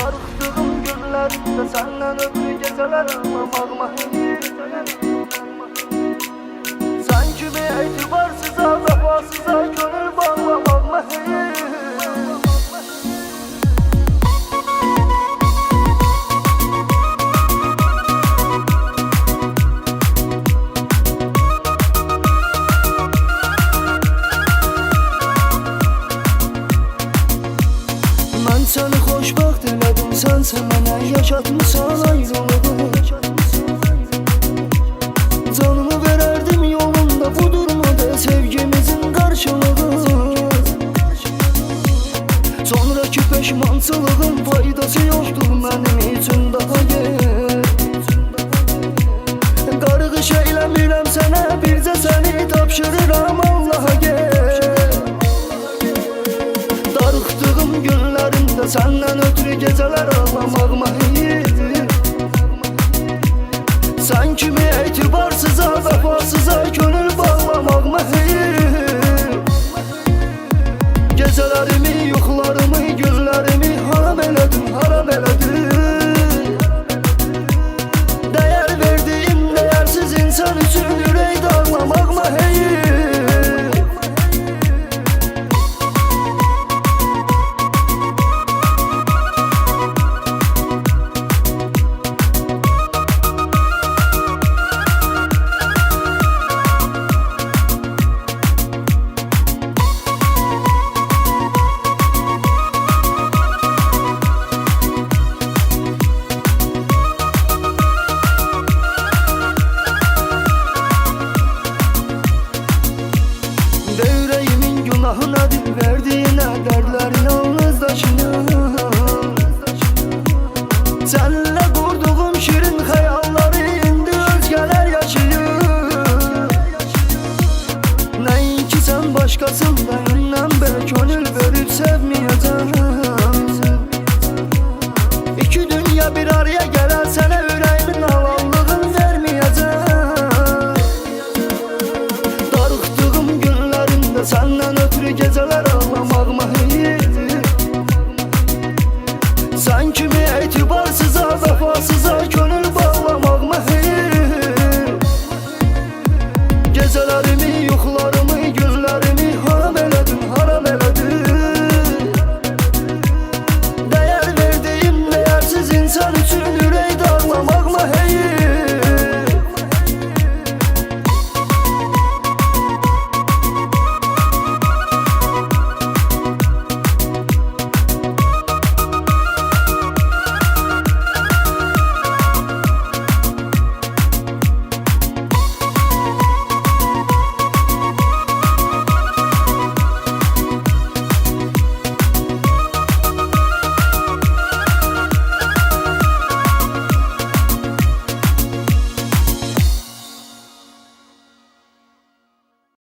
Darıktığım günlerinde senden öpü geceler ağlamağıma Sen kimi etibarsıza vefasıza gönül bağlamağıma mənə yaşatmısan ayrılığı Canımı verərdim yolunda Budurmadı sevgimizin qarşılığı Sonraki peşmançılığın faydası yoxdur mənim üçün daha gel. Qarğış eyləmirəm sənə Bircə səni tapşırıram Allaha da senden ötürü geceler ağlamak mahiydi Sen kimi etibarsıza vefasıza gönül bağlamak mahiydi Gecelerimi, yuxularımı, gözlerimi haram elədim, haram elədim Değer verdiğim değersiz insan için yüreği dağlamak mahiydi Günahına dil verdiğine derler yalnızlaşını Senle kurduğum şirin hayalları indi özgeler yaşıyor. Ney ki sen başkasın dayanmam be gönül verip sevmiyor